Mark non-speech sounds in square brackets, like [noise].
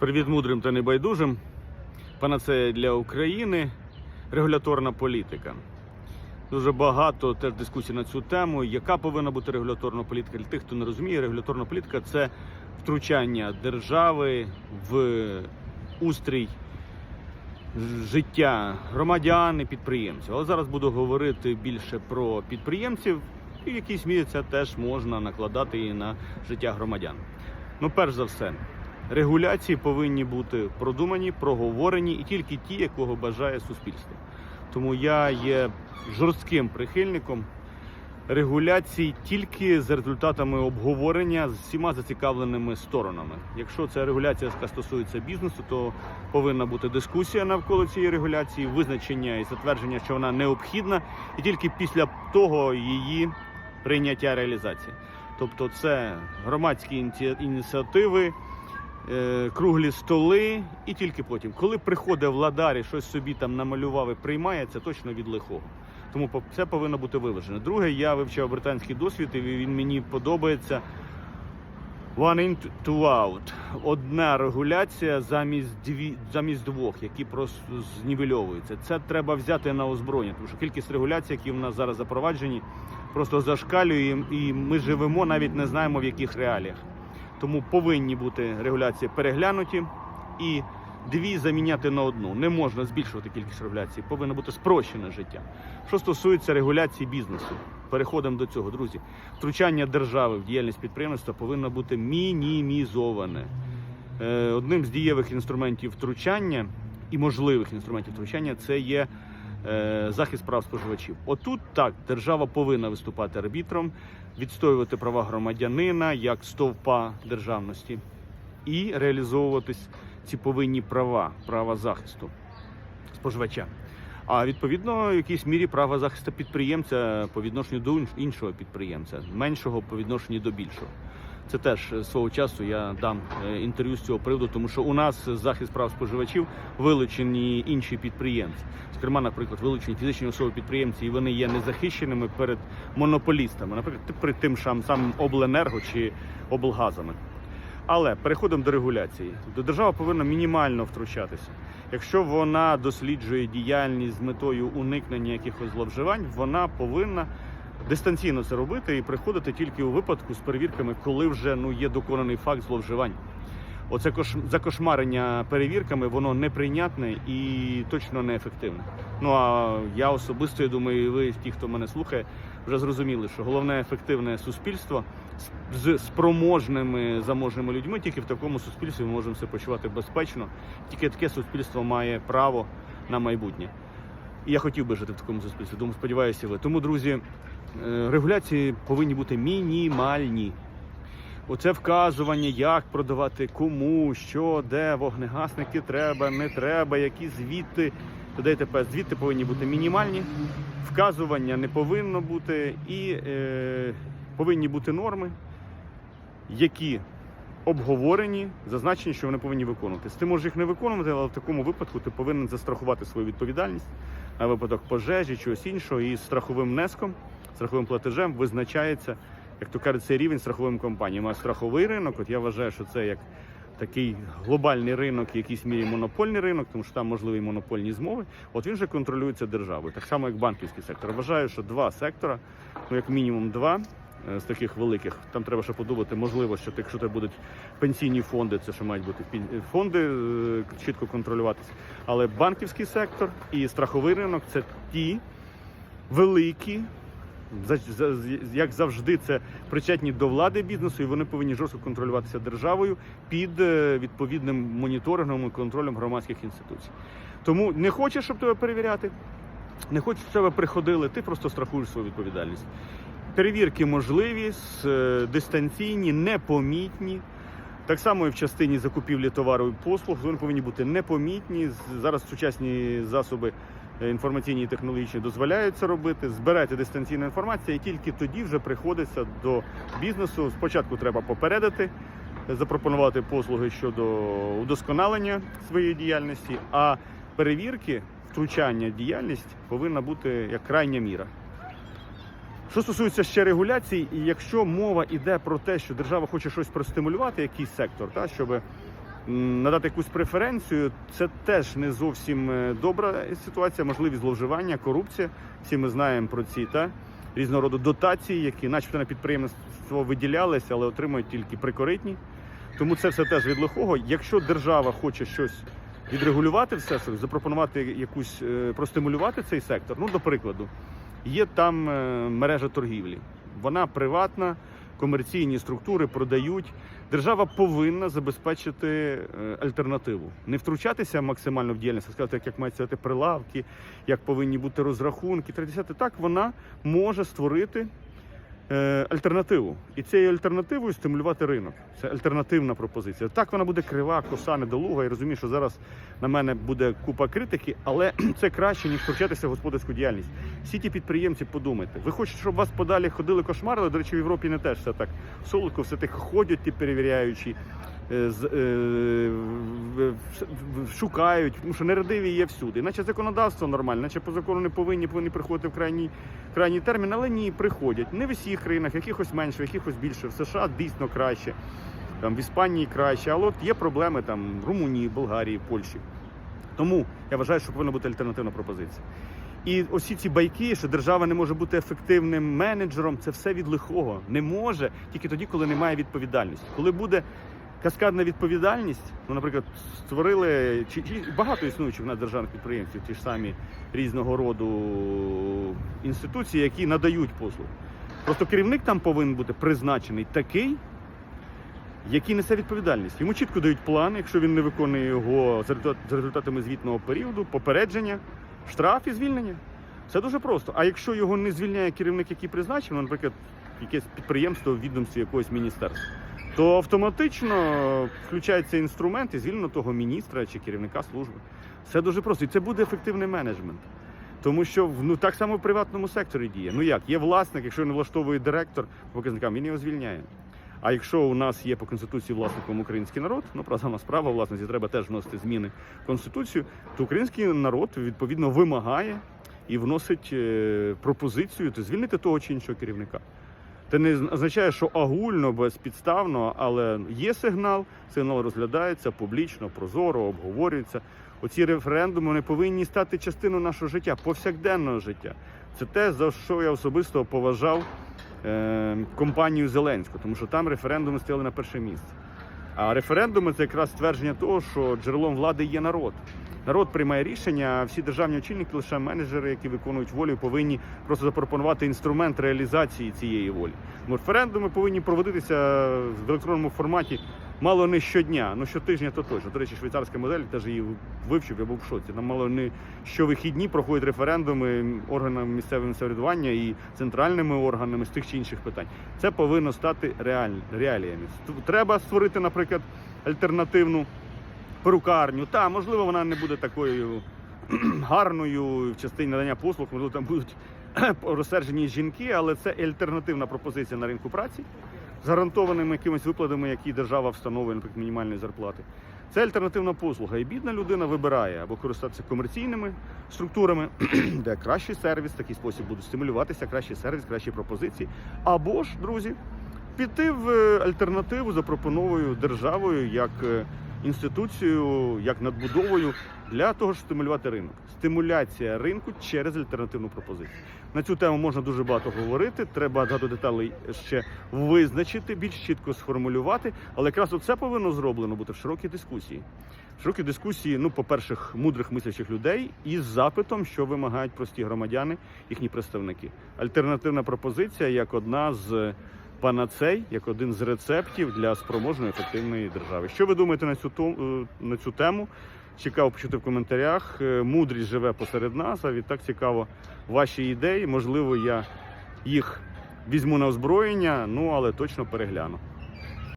Привіт мудрим та небайдужим. Панацея для України. Регуляторна політика. Дуже багато теж дискусій на цю тему. Яка повинна бути регуляторна політика? Для тих, хто не розуміє, регуляторна політика це втручання держави в устрій життя громадян і підприємців. Але зараз буду говорити більше про підприємців, і в якійсь мірі це теж можна накладати і на життя громадян. Ну, перш за все, регуляції повинні бути продумані, проговорені і тільки ті, якого бажає суспільство. Тому я є жорстким прихильником регуляцій тільки з результатами обговорення з всіма зацікавленими сторонами. Якщо це регуляція, яка стосується бізнесу, то повинна бути дискусія навколо цієї регуляції, визначення і затвердження, що вона необхідна, і тільки після того її прийняття реалізації. Тобто, це громадські ініці- ініціативи, круглі столи, і тільки потім, коли приходить владар і щось собі там намалював і приймає, це точно від лихого. Тому це повинно бути виважено. Друге, я вивчав британський досвід, і він мені подобається. One in, two out. Одна регуляція замість дві замість двох, які просто знівельовуються. Це треба взяти на озброєння, тому що кількість регуляцій, які в нас зараз запроваджені, просто зашкалює, і ми живемо, навіть не знаємо в яких реаліях. Тому повинні бути регуляції переглянуті і дві заміняти на одну. Не можна збільшувати кількість регуляцій, повинно бути спрощене життя. Що стосується регуляції бізнесу, переходимо до цього, друзі. Втручання держави в діяльність підприємства повинно бути мінімізоване. Е, Одним з дієвих інструментів втручання і можливих інструментів втручання це є захист прав споживачів. Отут так держава повинна виступати арбітром, відстоювати права громадянина як стовпа державності і реалізовуватись ці повинні права, права захисту споживача. А відповідно, в якійсь мірі права захисту підприємця по відношенню до іншого підприємця, меншого по відношенню до більшого. Це теж е, свого часу я дам е, інтерв'ю з цього приводу, тому що у нас захист прав споживачів вилучені інші підприємці. Зокрема, наприклад, вилучені фізичні особи підприємці, і вони є незахищеними перед монополістами, наприклад, при тим самим обленерго чи облгазами. Але переходимо до регуляції. До держава повинна мінімально втручатися. Якщо вона досліджує діяльність з метою уникнення якихось зловживань, вона повинна дистанційно це робити і приходити тільки у випадку з перевірками, коли вже ну є доконаний факт зловживань. Оце кош... закошмарення перевірками, воно неприйнятне і точно неефективне. Ну а я особисто я думаю, і ви, ті, хто мене слухає, вже зрозуміли, що головне ефективне суспільство з спроможними заможними людьми. Тільки в такому суспільстві ми можемо себе почувати безпечно. Тільки таке суспільство має право на майбутнє. І я хотів би жити в такому суспільстві. Тому сподіваюся, ви. Тому, друзі, регуляції повинні бути мінімальні. Оце вказування, як продавати кому, що, де, вогнегасники треба, не треба, які звіти. Туди тепер звіти повинні бути мінімальні, вказування не повинно бути, і е, повинні бути норми, які обговорені, зазначені, що вони повинні виконуватись. Ти можеш їх не виконувати, але в такому випадку ти повинен застрахувати свою відповідальність на випадок пожежі, чогось іншого, і страховим внеском, страховим платежем визначається, як то кажуть, цей рівень страховим компаніям. А страховий ринок, от я вважаю, що це як такий глобальний ринок, в якійсь мірі монопольний ринок, тому що там можливі монопольні змови. От він вже контролюється державою, так само як банківський сектор. Вважаю, що два сектора, ну як мінімум два. Е, З таких великих там треба ще подумати, можливо, що якщо це будуть пенсійні фонди, це ще мають бути фонди е, чітко контролюватися. Але банківський сектор і страховий ринок це ті великі, як завжди, це причетні до влади бізнесу, і вони повинні жорстко контролюватися державою під е, відповідним моніторингом і контролем громадських інституцій. Тому не хочеш, щоб тебе перевіряти, не хочеш, щоб тебе приходили, ти просто страхуєш свою відповідальність. Перевірки можливі, е, дистанційні, непомітні. Так само і в частині закупівлі товару і послуг вони повинні бути непомітні. Зараз сучасні засоби е, інформаційні і технологічні дозволяють це робити. Збирайте дистанційну інформацію, і тільки тоді вже приходиться до бізнесу. Спочатку треба попередити, запропонувати послуги щодо удосконалення своєї діяльності, а перевірки, втручання в діяльність повинна бути як крайня міра. Що стосується ще регуляцій, і якщо мова йде про те, що держава хоче щось простимулювати, якийсь сектор, та, щоб надати якусь преференцію, це теж не зовсім е, добра ситуація, можливість зловживання, корупція. Всі ми знаємо про ці та різного роду дотації, які, начебто, на підприємство виділялися, але отримують тільки прикоритні. Тому це все теж від лихого. Якщо держава хоче щось відрегулювати, все запропонувати якусь е, простимулювати цей сектор. Ну, до прикладу, є там е, мережа торгівлі. Вона приватна, комерційні структури продають. Держава повинна забезпечити е, альтернативу, не втручатися максимально в діяльність, а сказати, як мають стояти прилавки, як повинні бути розрахунки. 30. Так вона може створити альтернативу. І цією альтернативою стимулювати ринок. Це альтернативна пропозиція. Так вона буде крива, коса, недолуга. Я розумію, що зараз на мене буде купа критики, але [clears throat] це краще, ніж втручатися в господарську діяльність. Всі ті підприємці, подумайте, ви хочете, щоб вас подалі ходили кошмарили. До речі, в Європі не теж все так солодко, все так ходять ті перевіряючі. Е, е, Шукають, тому що нерадиві є всюди. Іначе законодавство нормальне, наче по закону не повинні, повинні приходити в крайній крайній термін, але ні, приходять. Не в усіх країнах, якихось менше, якихось більше. В США дійсно краще, там в Іспанії краще, але от є проблеми там в Румунії, Болгарії, Польщі. Тому я вважаю, що повинна бути альтернативна пропозиція. І усі ці байки, що держава не може бути ефективним менеджером, це все від лихого. Не може тільки тоді, коли немає відповідальності. Коли буде каскадна відповідальність, ну, наприклад, створили чи, чи багато існуючих в нас державних підприємців, ті ж самі різного роду інституції, які надають послуги. Просто керівник там повинен бути призначений такий, який несе відповідальність. Йому чітко дають план, якщо він не виконує його за результатами звітного періоду, попередження, штраф і звільнення. Це дуже просто. А якщо його не звільняє керівник, який призначений, ну, наприклад, якесь підприємство в відомстві якогось міністерства, то автоматично включається інструмент і звільнено того міністра чи керівника служби. Все дуже просто. І це буде ефективний менеджмент. Тому що ну, так само в приватному секторі діє. Ну як, є власник, якщо не влаштовує директор по показникам, він його звільняє. А якщо у нас є по конституції власником український народ, ну правда сама справа власності треба теж вносити зміни в конституцію, то український народ відповідно вимагає і вносить е, пропозицію то звільнити того чи іншого керівника. Це не означає, що агульно, безпідставно, але є сигнал, сигнал розглядається публічно, прозоро, обговорюється. Оці референдуми вони повинні стати частиною нашого життя, повсякденного життя. Це те, за що я особисто поважав е, компанію Зеленського, тому що там референдуми стояли на перше місце. А референдуми це якраз ствердження того, що джерелом влади є народ. Народ приймає рішення, всі державні очільники, лише менеджери, які виконують волю, повинні просто запропонувати інструмент реалізації цієї волі. Референдуми повинні проводитися в електронному форматі мало не щодня, ну щотижня то точно. До речі, швейцарська модель теж її вивчив, я був в шоці. Там мало не щовихідні проходять референдуми органами місцевого самоврядування і центральними органами з тих чи інших питань. Це повинно стати реаль... реаліями. Треба створити, наприклад, альтернативну перукарню. Та, можливо, вона не буде такою гарною в частині надання послуг, можливо, там будуть розсерджені жінки, але це альтернативна пропозиція на ринку праці з гарантованими якимись викладами, які держава встановлює, наприклад, мінімальної зарплати. Це альтернативна послуга. І бідна людина вибирає або користатися комерційними структурами, де кращий сервіс, такий спосіб буде стимулюватися, кращий сервіс, кращі пропозиції. Або ж, друзі, піти в е, альтернативу, запропонованою державою як е, інституцією, як надбудовою для того, щоб стимулювати ринок. Стимуляція ринку через альтернативну пропозицію. На цю тему можна дуже багато говорити. Треба багато деталей ще визначити, більш чітко сформулювати. Але якраз це повинно зроблено бути в широкій дискусії. В широкій дискусії, ну, по-перше, мудрих мислячих людей із запитом, що вимагають прості громадяни, їхні представники. Альтернативна пропозиція як одна з панацей, як один з рецептів для спроможної ефективної держави. Що ви думаєте на цю е, на цю тему? Цікаво почути в коментарях. Е, Мудрість живе посеред нас. А відтак цікаво ваші ідеї. Можливо, я їх візьму на озброєння, ну але точно перегляну.